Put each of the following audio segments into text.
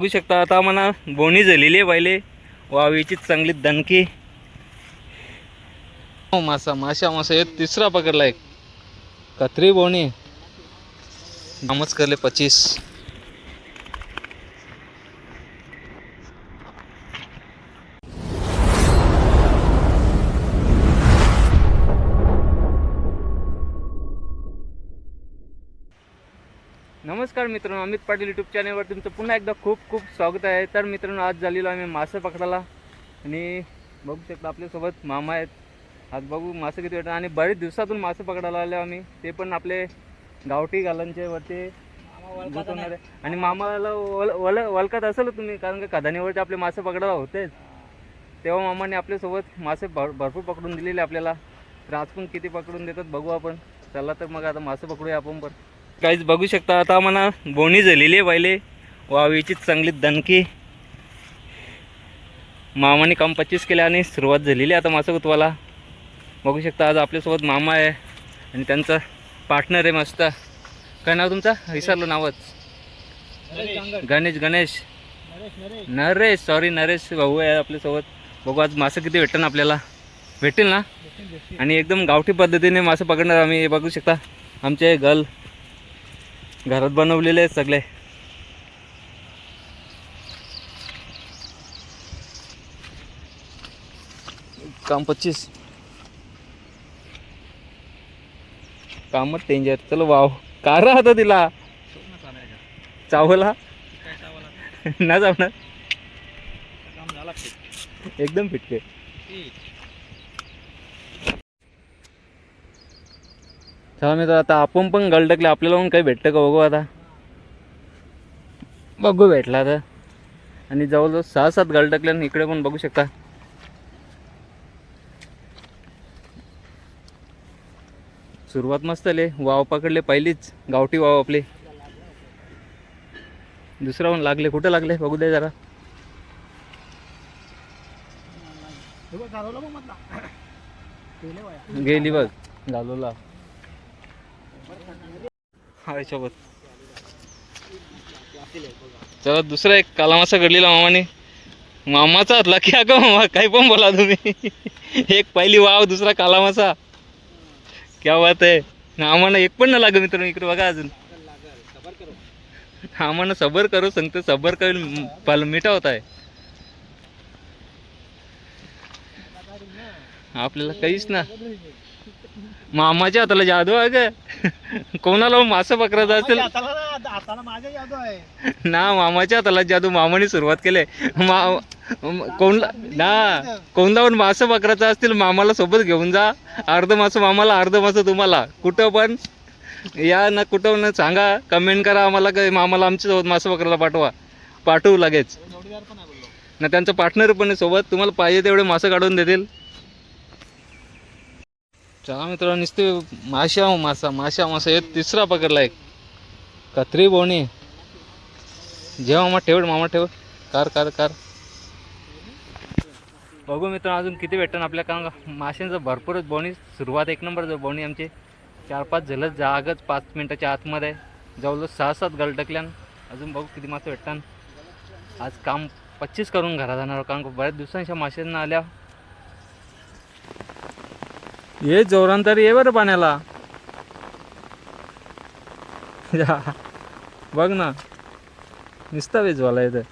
बघू शकता आता म्हणा बोणी झालेली आहे पहिले वावीची चांगली दणकी. हो मासा माशा मासा हे तिसरा पकडला एक. कत्री बोणी नामच करले पच्चीस नमस्कार मित्रांनो अमित पाटील यूट्यूब चॅनलवर तुमचं पुन्हा एकदा खूप खूप स्वागत आहे. तर मित्रांनो आज झालेलो आम्ही मासे पकडायला. आणि बघू शकता आपल्यासोबत मामा आहेत. आज बघू मासे किती वाटतात. आणि बरेच दिवसातून मासे पकडायला आले आम्ही. ते पण आपले गावठी गालांचे वरती गुंतवणारे. आणि मामाला वल वल वलकत असेल तुम्ही कारण का कधानीवरती आपले मासे पकडायला होतेच. तेव्हा मामाने आपल्यासोबत मासे भर भरपूर पकडून दिलेले आपल्याला. तर आज पण किती पकडून देतात बघू आपण. चला तर मग आता मासे पकडूया आपण पण. काहीच बघू शकता आता म्हणा बोणी झालेली आहे पहिले वावीची चांगली दणकी. मामाने काम पच्चीस केले आणि सुरुवात झालेली आहे आता मासा गुतवाला बघू शकता आज आपल्यासोबत मामा आहे आणि त्यांचा पार्टनर आहे मस्त. काय नाव तुमचा? विसरलो नावच. गणेश गणेश. नरेश सॉरी नरेश भाऊ आहे आपल्यासोबत. बघू आज मासे किती भेटतं ना आपल्याला. भेटेल ना? आणि एकदम गावठी पद्धतीने मासे पकडणार आम्ही. हे बघू शकता आमचे गल घरात बनवलेले आहेत सगळे. काम पच्चीस. कामच डेंजर चलो वाव. का राहतं तिला? चावला? ना जाणार एकदम फिटके. चला मित्र आता आपण पण गलटकले. आपल्याला पण काही भेटतं का? बघू आता. बघू भेटला तर आणि जवळजवळ सहा सात गलटकले आणि इकडे पण बघू शकता. सुरुवात मस्त आले. वाव पकडले पहिलीच. गावठी वाव आपले. दुसरा पण लागले. कुठं लागले? बघू दे जरा. गेली बघ. घालवला हाय चला दुसरा एक कालामासा घडलेला मामाने. मामाचा हातला की अगं मामा? काही पण बोला तुम्ही. एक पहिली वाव दुसरा कालामासा. क्या बात आहे. आम्हाला एक पण ना लागत मित्रांनो इकडे बघा अजून. आम्हाला सबर करू सांगतो सबर करून पाल मिठा होत आहे. आपल्याला काहीच ना. मामाच्या हाताला जादू आहे ग कोणाला मासा पकडायचा असेल हाताला माझ्या जादू आहे. ना मामाच्या हाताला जादू मामाने सुरुवात केली. मा कोणला ना कोणला पण मासं पकडायचं असतील मामाला सोबत घेऊन जा. अर्ध मासं मामाला अर्ध मासं तुम्हाला. कुठं पण या ना कुठं पण सांगा. कमेंट करा आम्हाला काय मामाला आमच्यासोबत मासं पकडायला पाठवा. पाठवू लगेच. ना त्यांचा पार्टनर पण आहे सोबत. तुम्हाला पाहिजे तेवढे मासं काढून देतील. चला मित्रांनो नुसते माशा मासा माशा मासा हे तिसरा पकडला एक. कत्री बोणी जेव्हा मामा ठेव मामा ठेव. Car car car. बघू मित्रांनो अजून किती भेटतं आपल्या कारण माशांचं भरपूरच बोणी सुरुवात एक नंबर बोणी आमची. चार पाच झालं जागच पाच मिनटाच्या आतमध्ये. आहे जवळजवळ सहा सात गलटकल्यान अजून बघू किती मासे भेटतात आज काम पच्चीस करून घरा जाणार कारण का बऱ्याच दिवसांच्या माशांना आल्या. ये जोरान तरी ये बरं पाण्याला. बघ ना. निसता वेजवाला इथं.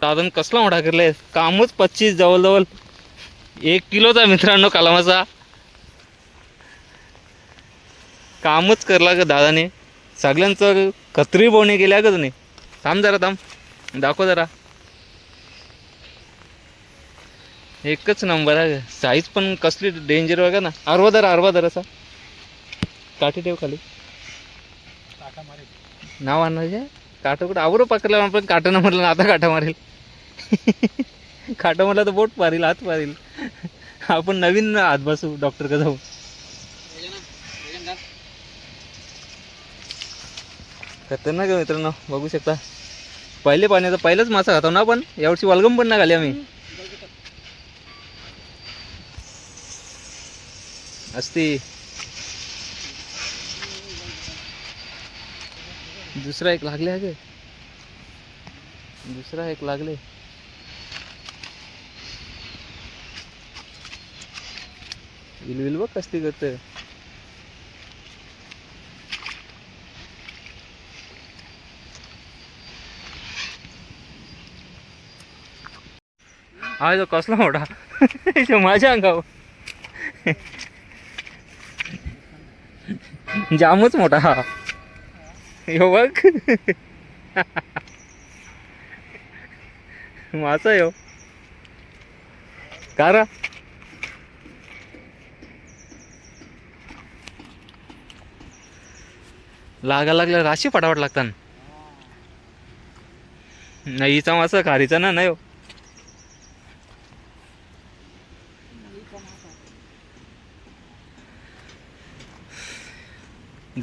साधन कसला मोठा करलाय? कामच पच्चीस जवळजवळ एक किलोचा मित्रांनो कालमाचा. कामच करला ग दादाने. सगळ्यांचं कत्री बोवणे केल्या ग थांब जरा थांब. दाखव जरा. एकच नंबर आहे. साईज पण कसली डेंजर बघा ना. अर्वा दर असा. काठी ठेव खाली. काटा मारेल नाव आणणार काठं कुठं? आवरं पकडलं आपण काठं न म्हटलं आता काठा मारेल. काटा म्हटलं तर बोट मारील हात मारील. आपण नवीन हात बसू डॉक्टर का जाऊ. खतरनाक मित्रांनो बघू शकता. पहिले पाण्याचा पहिलाच मासा खातो ना आपण? यावर्षी वलगम पण नाही घाली आम्ही. असती. दुसरा एक लागले आहे दुसरा एक लागले. विलविल बघ कसती करते हा तो कसला मोठा. माझ्या अंगावर. जामच मोठा. हा यो बघ. मासा यो. कारा लागा लागल्या राशी फटाफट लागतात. नाही हिचा मासा खारीचा ना नाही हो.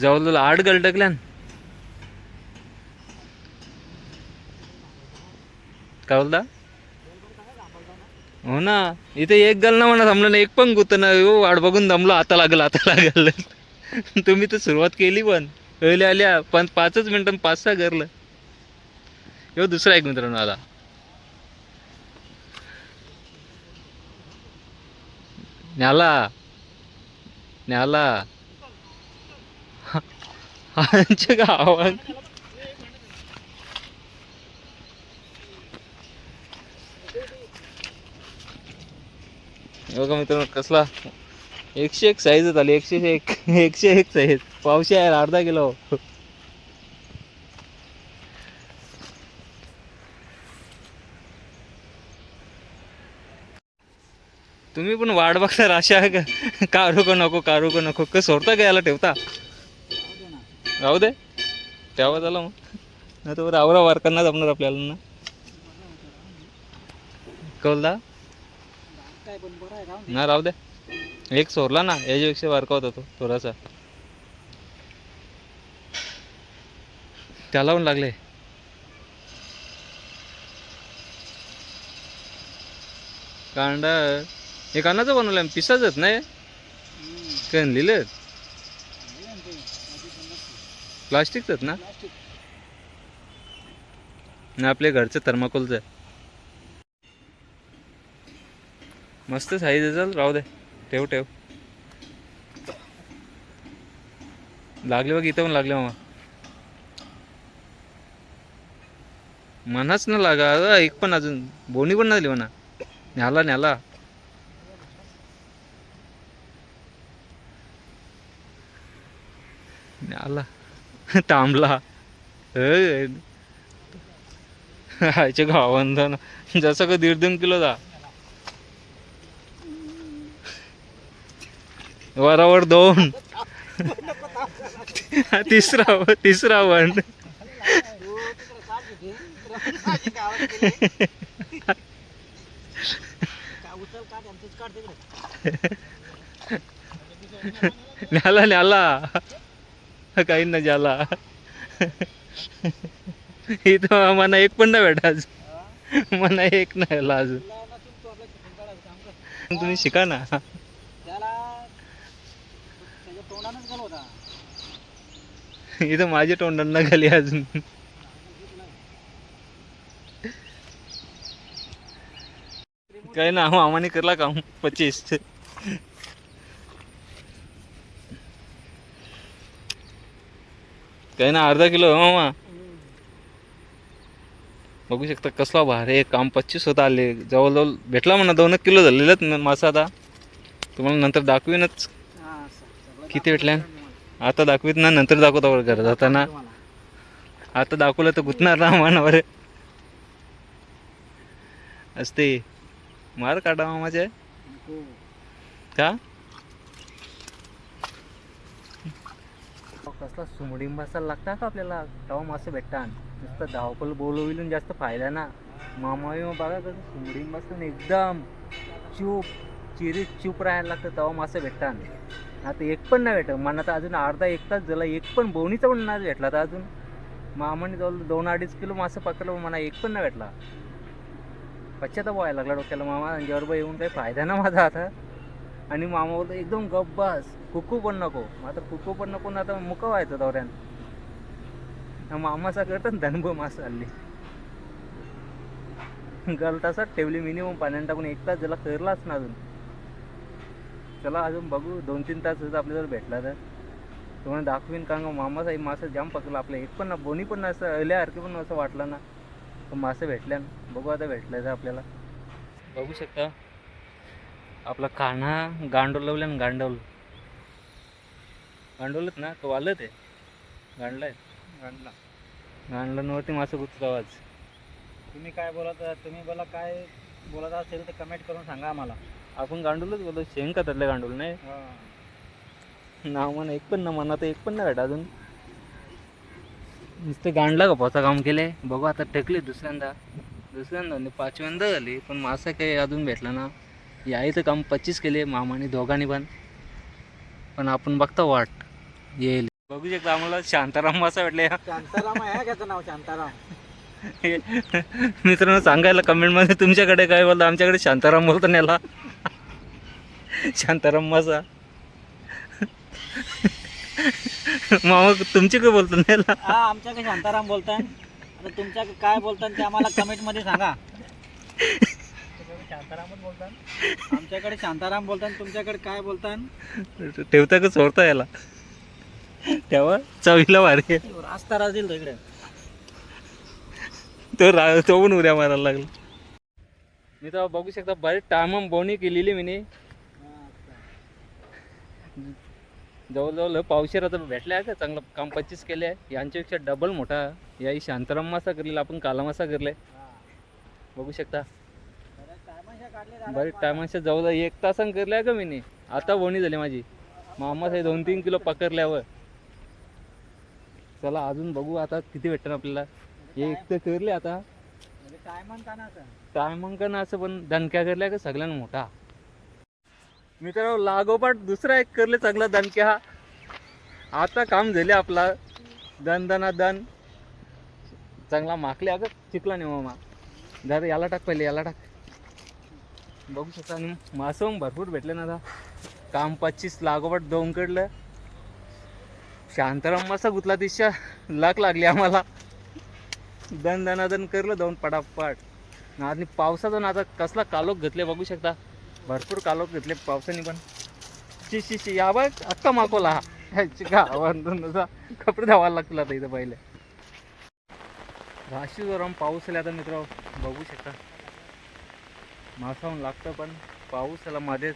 जवळ आठ गलटकल्यान. काय बोलता? हो ना इथे एक गल ना म्हणा थांबलं ना एक पण गुत ना हो वाट बघून दमलो आता लागल आता लागल. तुम्ही तर सुरुवात केली पण. पहिले आल्या पण पाचच मिनिटां पाच सहा गरलं. यो दुसरा एक मित्रांनो आला. न्याला. न्याला. आमच्या गावात बघा मित्रांनो कसला एकशे एक साईज आली एकशे एक एकशे एक साईज पावशे आहे अर्धा किलो. तुम्ही पण वाट बघता अशा का कारू का नको कारू का नको. का सोडता का याला ठेवता? राहू दे. ठेवा झाला मग. नाही तर आवरा वारकांना जमणार आपल्याला ना. राहून ना राहू दे. एक सोरला ना याच्यापेक्षा वारका होता तो थोडासा. त्याला पण लागले. कांडा हे कानाचं बनवलं पिसाच नाही काय लिहिलं प्लास्टिकच ना? प्लास्टिक ना आपल्या घरचं थर्माकोलचं आहे. मस्त साईज आहे चल राहू दे. ठेव ठेव. लागले बघ इथं पण लागले मामा. मनाच ना लागा अगं, एक पण अजून बोनी पण नाही दिली म्हणा. न्याला न्याला. थांबला अय. आयच्या जसं का दीड दोन किलो जा. वरावर दोन. तिसरा तिसरा वन. न्याला न्याला. काही न झाला इथं मला एक पण नाही भेटा आज मला एक नाही आला अजून. ना तुम्ही शिका ना. इथं माझ्या तोंडांना खाली अजून. काही ना मामाने करला काम पच्चीस. काही ना अर्धा किलो हो मामा. बघू शकता कसला भारी आहे काम पच्चीस होता आले. जवळजवळ भेटला म्हणा दोन एक किलो झालेलाच मासा आता. तुम्हाला नंतर दाखवीनच. हा, किती भेटल्या? आता दाखवीत ना नंतर दाखवता बरं घरात. जाताना. आता दाखवलं तर गुतणार ना मनावर. असते. मार काढा मामाचे. नको. का? कसला सुमडी मसाला लागता का आपल्याला? तेव्हा मासे भेटतात. नुसतं धावपल बोलविलून जास्त फायदा ना. मामा हो, बघा कसं सुमडी एकदम चूप चिरी चूप राहायला लागतं तेव्हा मासे भेटतात. आता एक पण नाही भेटत. मला तर अजून अर्धा एक तास झाला. एक पण बोनीचा पण नाही भेटला तर अजून. मामाने जवळ दोन अडीच किलो मासे पकडलं मला एक पण नाही भेटला. पश्चाताप व्हायला लागला डोक्याला. मामा अंजावर येऊन काही फायदा ना माझा आता. आणि मामा बोलतो एकदम गप्प बस. कुकू पण नको. मग आता कुकू पण नको ना आता मुका व्हायचं दौऱ्यान. मामाचा करतात धनभो मास आली गल तासात ठेवली मिनिमम पाण्याने टाकून एक तास ज्याला करलाच ना अजून. चला अजून बघू दोन तीन तास जर आपल्याला भेटला तर. तुम्हाला दाखवीन कारण का मामाचा एक मासा जाम पकडला आपलं. एक पण ना बोनी पण असं अल्यासारखे पण असं वाटलं ना. मासे भेटल्या ना बघू आता भेटलं तर आपल्याला. बघू शकता. आपला कान्हा गांडोलवलं ना गांडवलं. गांडवलत ना? तो आलं ते. गांडलाय गांडला. गांडलांवरती मासे गुंततो आवाज तुम्ही काय बोलत तुम्ही बोला काय बोलत असेल तर कमेंट करून सांगा आम्हाला. आपण गांडूलच बोलतो. शेंग का त्यातलं गांडूल नाही नाव म्हणा एक पण ना मनात एक पण नाही भेटा अजून. नुसतं गांडला का पोचा काम केले? बघू आता टेकले दुसऱ्यांदा. दुसऱ्यांदा म्हणजे पाचव्यांदा झाली पण मासा काही अजून भेटला ना. यायचं काम पच्चीस केले मामाने दोघांनी पण. पण आपण बघता वाट. येईल. बघू शकता आम्हाला शांताराम मासा भेटले शांताराम आहे त्याचं नाव? शांताराम. मित्रांनो सांगायला कमेंटमध्ये तुमच्याकडे काय बोलतं? आमच्याकडे शांताराम बोलतो याला. शांताराम मासा. मामा तुमचे काय बोलतो हा आमच्याकडे शांताराम बोलतात आता तुमच्याकडे काय बोलतात ते आम्हाला कमेंटमध्ये सांगा. शांतारामच बोलतात. आमच्याकडे शांताराम बोलतात तुमच्याकडे काय बोलतात? ठेवता का सोडता याला. तेव्हा चवीला भारी. रास्ता राजील तो इकडे. तो रा तो पण उद्या मारायला लागला. मी तर बघू शकता बरेच टायम बोनी केलेली मी जवळजवळ पावशेर आता भेटले आहे का चांगलं काम पच्चीस केले आहे. यांच्यापेक्षा डबल मोठा. याही शांताराम मासा करलेला आपण काला मासा करले बघू शकता. बरेच टायमाच्या जवळ एक तासान करले का मी आता बोनी झाली माझी. मामा हे दोन तीन किलो पकडल्यावर. चला अजून बघू आता किती भेटतं आपल्याला. एक तर करले आता. टायमांकन असं पण दणक्या करल्या का सगळ्यांना मोठा? मित्र लागोपाठ दुसरा एक करले चांगला दणक्या हा आता काम झाले आपला. दन दना दन. चांगला माकले अगं चिकला नाही मामा. दादा याला टाक पहिले याला टाक. बघू शकता आणि मासं भरपूर भेटले ना आता. काम पच्चीस लागोपाठ दोन कडलं. शांताराम मासा गुतला तिशा लाख लागली आम्हाला. दन दनादन करलं दोन पटापट. आणि पावसाचा आता कसला कालोख घेतले बघू शकता. भरपूर कालोख घेतले पावसाने पण. शी शी शी या बघ अक्का माकोला. हा गावातून असा कपडे धावायला लागतील आता इथं पहिले. राशी जोराम पाऊस आला आता मित्र बघू शकता. मासाहून लागतं पण पाऊस आला मध्येच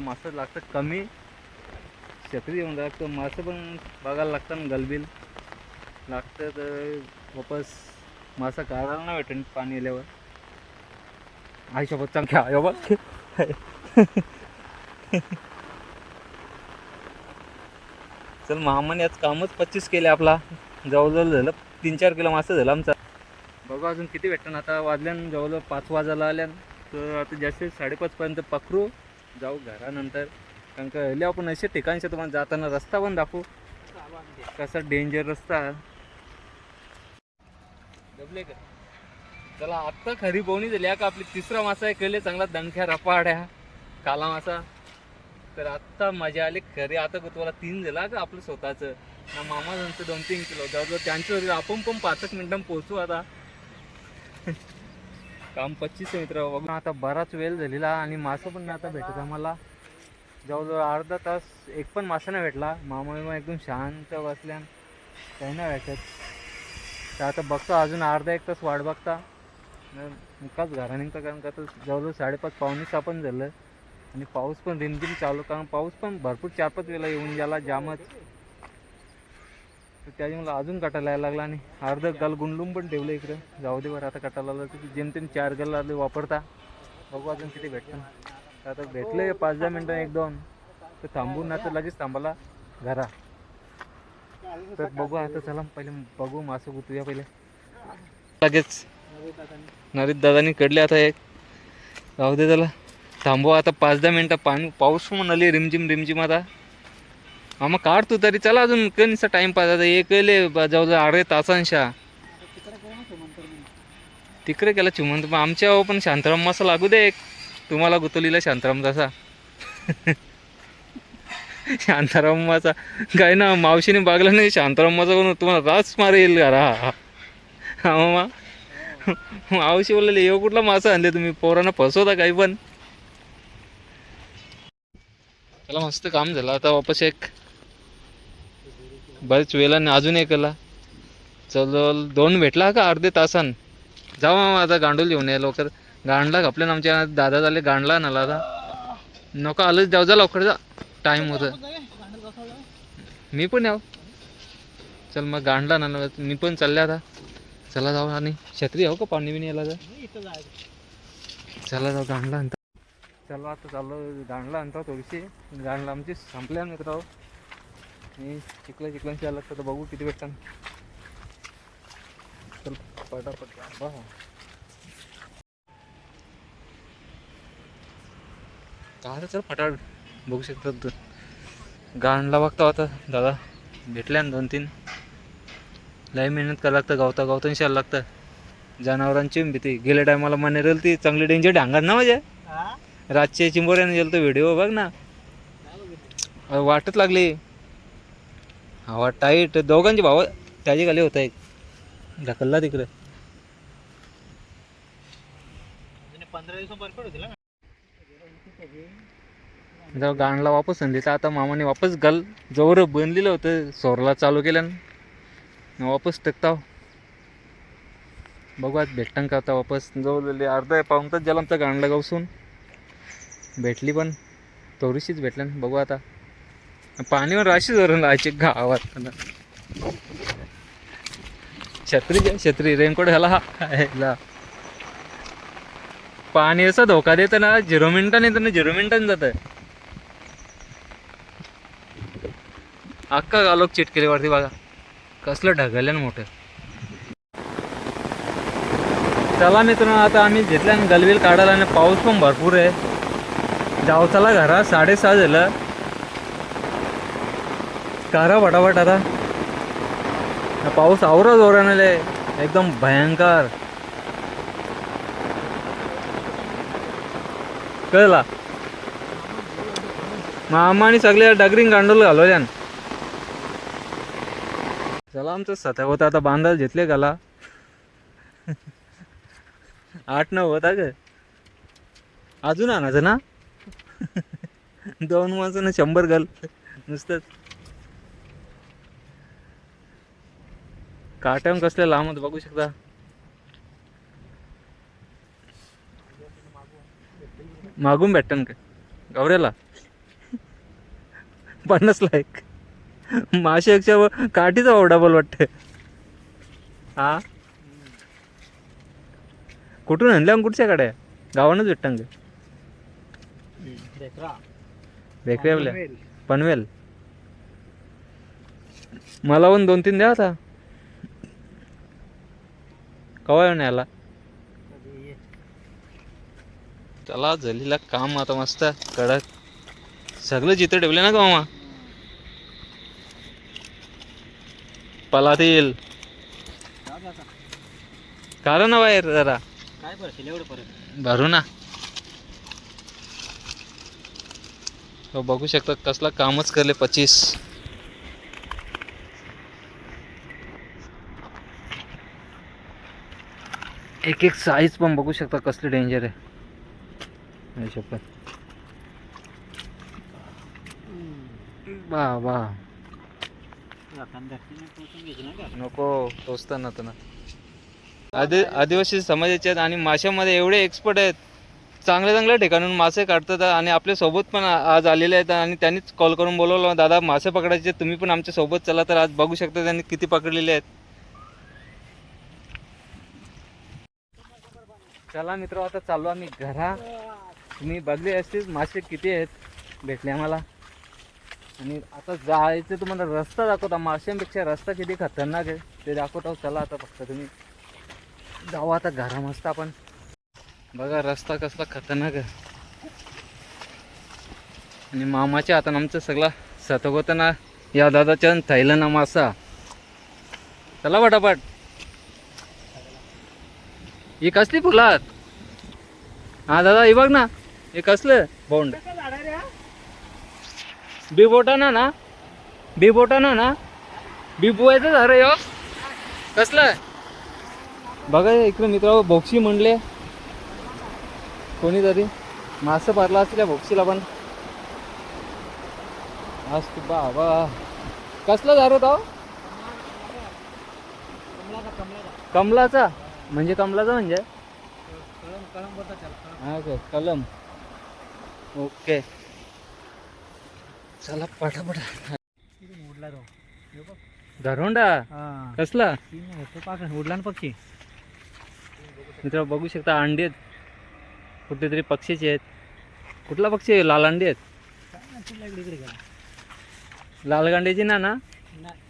मासं लागतं कमी. छत्री येऊन लागतं मासं पण बघायला लागतं ना गलबिल. लागतं तर वापस मासा काढायला नाही भेटेन पाणी आल्यावर. आईसोबत चांगल्या आयो बघ चल मामाने आज कामच पच्चीस केले आपला. जवळजवळ झालं तीन चार किलो मासा झाला आमचा. बघू अजून किती भेटतं आता. वाजल्यान जवळजवळ पाच वाजायला आल्यान तर आता जास्तीत साडेपाचपर्यंत पकडू जाऊ घरानंतर. कारण का हल्ली आपण असे ठिकाणचे तुम्हाला जाताना रस्ता पण दाखवू. कसा डेंजर रस्ता. डबले का? चला आत्ता खरी बोवणी झाली. का आपली तिसरा मासा आहे कळले चांगला दणख्या रपाड्या काला मासा. तर आत्ता मजा आली खरी. आता तुम्हाला तीन झाला का आपलं स्वतःचं? ना मामा त्यांचं दोन तीन किलो जवळजवळ त्यांच्यावर आपण पण पाच एक मिनिटां पोहोचू आता. काम पच्चीस आहे मित्र बघू. आता बराच वेळ झालेला आणि मासा पण नाही आता भेटत आम्हाला. जवळजवळ अर्धा तास एक पण मासा नाही भेटला. मामा एकदम शांत बसल्यान काही नाही भेटत. तर आता बघतो अजून अर्धा एक तास वाट बघता. मुकाच घरा निघता कारण का तर जवळजवळ साडेपाच पावणे सहा पण झालं. आणि पाऊस पण रिमझिम चालू कारण पाऊस पण भरपूर चार पाच वेळा येऊन गेला जामच. तर त्याच्यामुळे अजून कटायला यायला लागला आणि अर्ध गाल गुंडलून पण ठेवलं इकडं. जाऊ दे बरं आता कटायला आलं तर जेमतेम चार गाल आले वापरता. बघू अजून किती भेटतं. आता भेटले पाच दहा मिनटं एक दोन. तर थांबून ना तर लगेच थांबाला घरा. तर बघू आता चला पहिले बघू मासं गुतूया पहिले. लगेच. नरीत दादानी कडले आता एक. जाऊ दे त्याला थांबवा आता पाच दहा मिनटं पाणी पाऊस म्हणून आली रिमझिम रिमझिम आता. हा मग काढ तू तरी चला अजून कधीचा टाइमपास. आता एक जाऊ जवळजवळ अर्धे तासांशा तिकडे केला चिमंत. पण आमच्या पण शांतराम मासा लागू दे एक. तुम्हाला गुतवलीला शांताराम तसा. शांतारामाचा काय ना मावशीने बागला नाही शांतारामाचा पण तुम्हाला रास मारेल येईल का रा हा मावशी बोललेले येऊ कुठला मासा आणले तुम्ही? पोरांना फसवता काही पण. त्याला मस्त काम झालं. आता वापस एक बरेच वेळाने अजून एक आला चल दोन भेटला का अर्धे तासान? जाऊ मामा आता गांडूल येऊन या लवकर. गांडला घापले ना आमच्या दादा झाले गांडला नाला आता. नको आलंच जाऊ जा लवकर जा. टाईम होतं मी पण याव. चल मग गांडला ना मी पण चालले आता. चला जाऊ आणि छत्री हो का पाणी बिणी याला जा? चला जाऊ गांडला आणता. चला आता चाललो गांडला आणता थोडीशी. गांडला आमची संपल्या मित्र आणि चिकला चिकलांची आला तर बघू किती भेटतात. चल पटापट बा काय चल फटाफट. बघू शकतात गाणला बघता होता दादा भेटल्या ना दोन तीन. लय मेहनत करावं लागतं गावता गावता शायला लागतं. जनावरांची भीती. गेल्या टायमाला मनेरल ती चांगली डेंजर डांगात ना माझ्या? रातच्या चिंबोऱ्याने गेलो तो व्हिडिओ बघ ना. वाटत लागली. हवा टाईट दोघांची भाव त्याची खाली होता एक ढकलला तिकडे. पंधरा दिवस होतील ना? जेव्हा गाणला वापस तर आता मामाने वापस गल जवळ बनलेलं होतं. सोरला चालू केल्यानं वापस टेकताव. बघू आज भेटतं का आता वापस. जवळ अर्धा पाऊन तास आमचा गाणला गावसून. भेटली पण. थोडीशीच भेटल्या ना. बघू आता. पाणीवर अशी धरून राहायची गावात. छत्री घ्या छत्री. रेनकोट घाला. हा पाणी असा धोका देतं ना झिरो मिनिटाने येतं ना झिरो मिनिटाने जातं. अक्का गालोक चिटकेली वरती बघा. कसलं ढगल्यान मोठं. चला मित्रांनो आता आम्ही घेतल्या गलवेल काढायला आणि पाऊस पण भरपूर आहे. जावचाला घरा साडेसहा झालं. करा फटाफट आता. पाऊस आवरा जोराने एकदम भयंकर. कळला? मामाने सगळ्या डगरिंग गांडूल घालवल्यान. चला आमचं सत्या होता आता बांधायला घेतले गाला आठ नऊ होता ग. अजून आणायचं ना? दोन माणसं ना शंभर घाल. नुसतंच. काट्याम कसल्या लांब बघू शकता? मागून भेटन का? गवऱ्याला पन्नास लायक माशापेक्षा काठीचा भाव डबल वाटतं हा? कुठून आणल्या कुठच्या गाड्या? गावानच भेटतं का? देखरा. बेकरी आपल्या पनवेल. मला पण दोन तीन द्या आता. कवा येऊन याला चला झालेला काम आता मस्त कडक. सगळं जिथं ठेवले ना गावा पलातील. कारण ना बाहेर जरा. काय परत एवढं परत. भरू ना. हो बघू शकता कसला कामच करले पच्चीस एक एक साईज पण बघू शकता कसली डेंजर आहे. शपथ बा बा नको टोचताना त्यांना. आदि आदिवासी समाजाचे आहेत आणि माशामध्ये एवढे एक्सपर्ट आहेत. चांगल्या चांगल्या ठिकाणून मासे काढतात आणि आपल्यासोबत पण आज आलेले आहेत आणि त्यांनीच कॉल करून बोलवलं. दादा मासे पकडायचे तुम्ही पण आमच्यासोबत चला तर आज बघू शकता त्यांनी किती पकडलेले आहेत. चला मित्र आता चाललो आम्ही घरा. तुम्ही बघले असतील मासे किती आहेत. भेटले आम्हाला. आणि आता जायचं तुम्हाला रस्ता दाखवता. माशांपेक्षा रस्ता किती खतरनाक आहे. ते दाखवतो. चला आता फक्त तुम्ही जाऊ आता घरा मस्त आपण. बघा रस्ता कसला खतरनाक आहे. आणि मामाच्या हातानं आमचं सगळा सतगोतना या दादाच्या थैलं ना मासा. चला पटापट. ही कसली फुलात? हा दादा ही बघ ना. हे कसलं? बोंड बिबोटाना ना? बिबोटाना ना? बिबुवायचं झालं यो. कसलं? बघा इकडे मित्र बोक्षी म्हणले. कोणीतरी. मासं पारला असतील या बोक्षीला पण. असतो बाबा. कसला झालं तो? कमलाचा. म्हणजे कमलाचा म्हणजे? बोलतात त्याला कळम हा काय कलम. ओके. चला पटापटा. तिथून उडला तो हे. बघ. धरोंडा हा कसला? तीन उडला ना पक्षी. मित्र बघू शकता अंडी आहेत. कुठेतरी पक्षीचे आहेत. कुठला पक्षी आहे? लाल अंडी आहेत? काय नाही, तुला इकडे इकडे गेला लाल गांड्याची ना ना? नाही.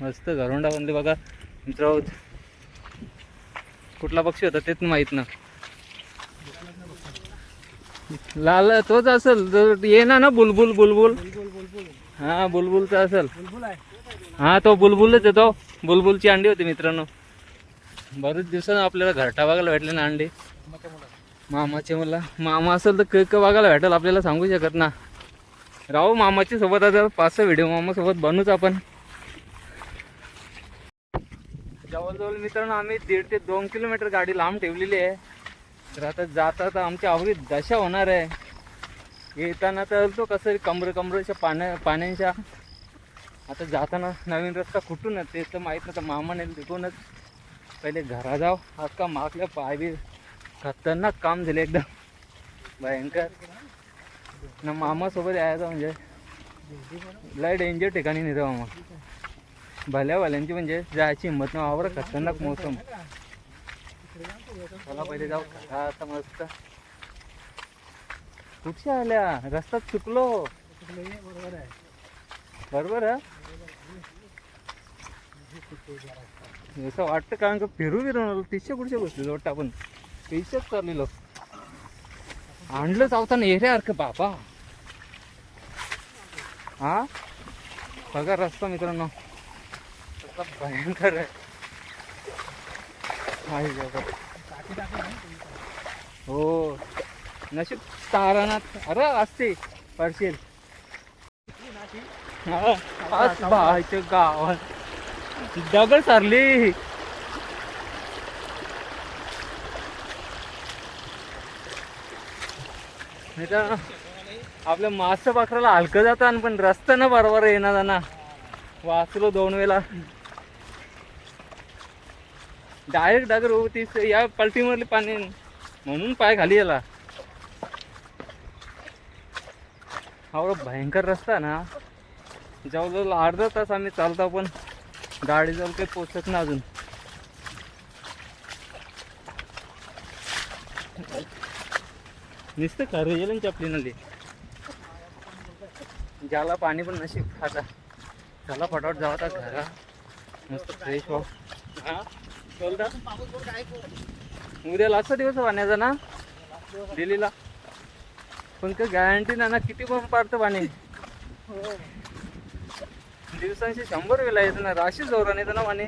मस्त घरोंडा बनले बघा. जाऊ कुठला पक्षी होता तेच माहीत ना. लाल तोच असेल. ये ना ना बुलबुल बुलबुल. बुलबुल हा बुलबुलचा असेल. हा तो बुलबुलच येतो बुलबुलची अंडी होती मित्रांनो. बरेच दिवसानं आपल्याला घरटा बघायला भेटले ना अंडी. मामाचे मला. मामा असेल तर क बघायला भेटेल आपल्याला सांगू शकत ना. राहू मामाच्या सोबत आता. पाच सहा व्हिडिओ मामासोबत बनूच आपण. जवळजवळ मित्रांनो आम्ही दीड ते दोन किलोमीटर गाडी लांब ठेवलेली आहे. तर आता जाता तर आमच्या आवडीत दशा होणार आहे. येताना तर तो कसं कमर कमरेच्या पाण्या पाण्याच्या. आता जाताना नवीन रस्ता कुठून ते तर माहीत नव्हतं. मामाने तिथूनच पहिले घरा जाव अक्का मागल्या पाय बी खतरनाक काम झाले एकदम. भयंकर. ना मामासोबत यायचं म्हणजे. लय डेंजर ठिकाणी नेतो मामा. भल्या भल्यांची म्हणजे जायची हिंमत नाही आवड खतरनाक मोसम. मला पहिले जाऊ. घरा आता मस्त. कुठे आल्या? रस्त्यात चुकलो. बरोबर आहे. बरोबर असं वाटतं कारण का फिरू फिरून आलो. तिसच्या कुठच्या गोष्टी वाटतं आपण. तिसच चाललेलो. आणलं चावताना एरियासारखं बाबा. हा? बघा रस्ता मित्रांनो. मतलब भयंकर आहे. हो. नशीब तारानाथ. अरे असते परशील. हा, आज बायच्या दगड सारली. आपल्या मास पाखराला हलकं जातं पण रस्ता ना बरोबर येणार ना वाचलो दोन वेळा. डायरेक्ट डगर होतीस या पलटीमधले पाणी म्हणून पाय खाली याला हा भयंकर रस्ता ना. जवळजवळ अर्धा तास आम्ही चालतो पण गाडी जवळ काही पोचत ना अजून. नुसतं खरं गेलं ना चपली नली ज्याला पाणी पण नशीब खाता. त्याला फटाफट जाऊ घरा. मस्त फ्रेश व्हा बोलता? उद्या लास्ट दिवस पाण्याचा ना? दिल्लीला. पण काही गॅरंटी ना ना किती पण पाडतं पाणी दिवसांशी शंभर वेळा येतं ना राशी जोराने येतं ना पाणी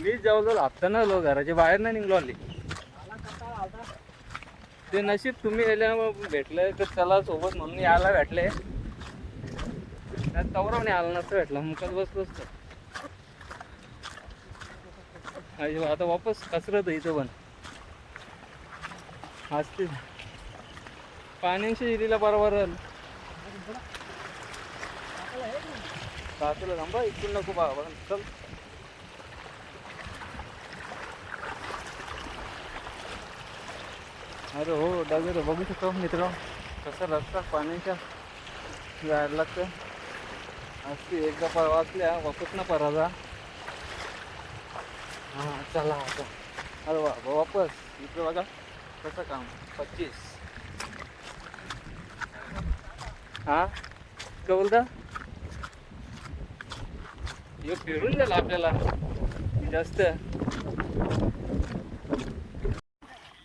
मी जवळजवळ हप्ता ना लो घराच्या बाहेर नाही निघलो आली ते नशीब तुम्ही गेल्या भेटलं तर चला सोबत म्हणून यायला भेटले. तवरावने आला नसतं भेटला मुखात बसलो असतं. आणि आता वापस कसरत आहे इथं पण. असते. पाण्याशी इरीला बरोबर सासूला थांबा इकडून नको बाबा चल. अरे हो डगर बघू शकतो मित्र. कसा रस्ता पाण्याच्या जायला लागतं. असते एकदा पर वाचल्या वापस ना पराजा. हां चला आता अरे वा वा, वापस. इकडे बघा कसं काम. पच्चीस. हा? काय बोलता हे फिरून झालं आपल्याला. जास्त.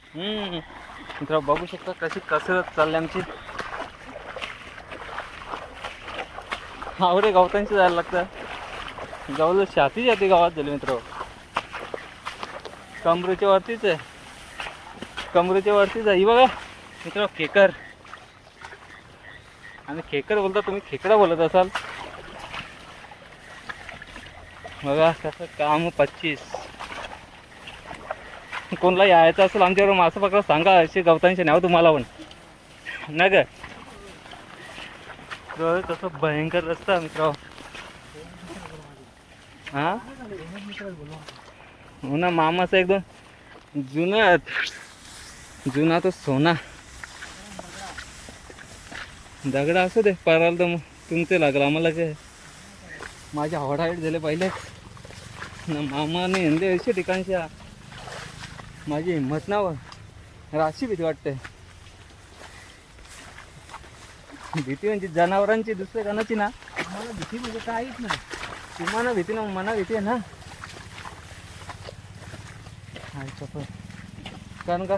हम्म. मित्र बघू शकता कशी कसरत चालली आमची. आवडे गवतांची जायला लागतं. जवळजवळ छाती जाते गावात झाली मित्र कमरेच्या वरतीच आहे. कमरेच्या वरतीच आहे. बघा. मित्र खेकर. आणि खेकर बोलता तुम्ही खेकडा बोलत असाल. बघा कसं काम पच्चीस. कोणला यायचं असेल आमच्याबरोबर मासा पकडा सांगा. असे गवतांचे नाव तुम्हाला पण. ना ग? कसं भयंकर रस्ता मित्र हा? हो ना मामाचा एकदम जुना जुना तो सोना. दगड असू दे पराला तर मग तुमचे लागलं आम्हाला काय? माझ्या हाईट झाले पहिले. ना मामाने हिंदे असे ठिकाणच्या माझी हिंमत ना व. राशी भीती वाटते. भीती म्हणजे जनावरांची दुसऱ्या कानाची ना? मला भीती म्हणजे काहीच नाही. तुम्हाला भीती ना मना भीती आहे ना? चपळ. कारण का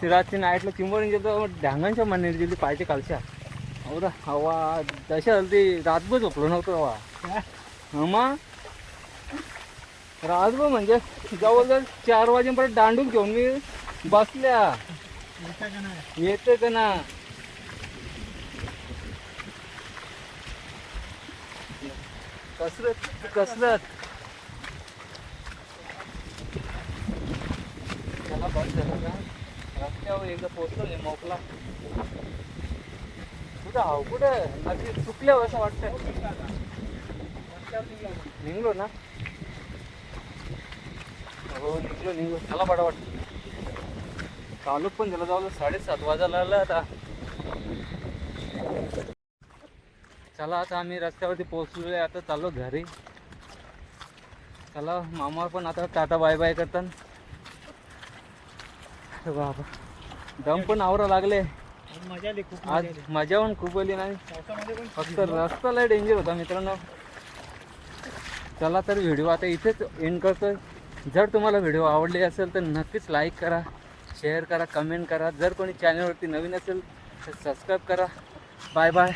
ती रात्री नाईटला चिंबोरी गेलो ढांगांच्या मनाने गेली पाहिजे कालच्या अवरा हवा दशा झाली रातभर झोपलो नव्हतं हवा मग? रातभर म्हणजे जवळजवळ चार वाजेपर्यंत दांडून घेऊन मी बसल्या. येतं येते का ना? कसरत कसरत. मला बस झालं का रस्त्यावर एकदा पोचलो नाही मोकला. कुठं हाव कुठं? अगदी चुकल्यावर असं वाटतंय. निघलो ना? हो निघलो निघलो. त्याला बडा वाटतं. चालू पण झालं जाऊ साडेसात वाजायला आलं आता. चला आता आम्ही रस्त्यावरती पोहोचलोय. आता चाललो घरी. चला मामा पण आता टाटा बाय बाय करतात. अरे बाबा. दम पण आवरा लागले. आज मजा आली खूप आज मजा पण खूप आली नाही. फक्त रस्ता लय डेंजर होता मित्रांनो. चला तर व्हिडिओ आता इथेच एंड करतोय. जर तुम्हाला व्हिडिओ आवडले असेल तर नक्कीच लाईक करा शेअर करा कमेंट करा. जर कोणी चॅनलवरती नवीन असेल तर सबस्क्राईब करा. Bye bye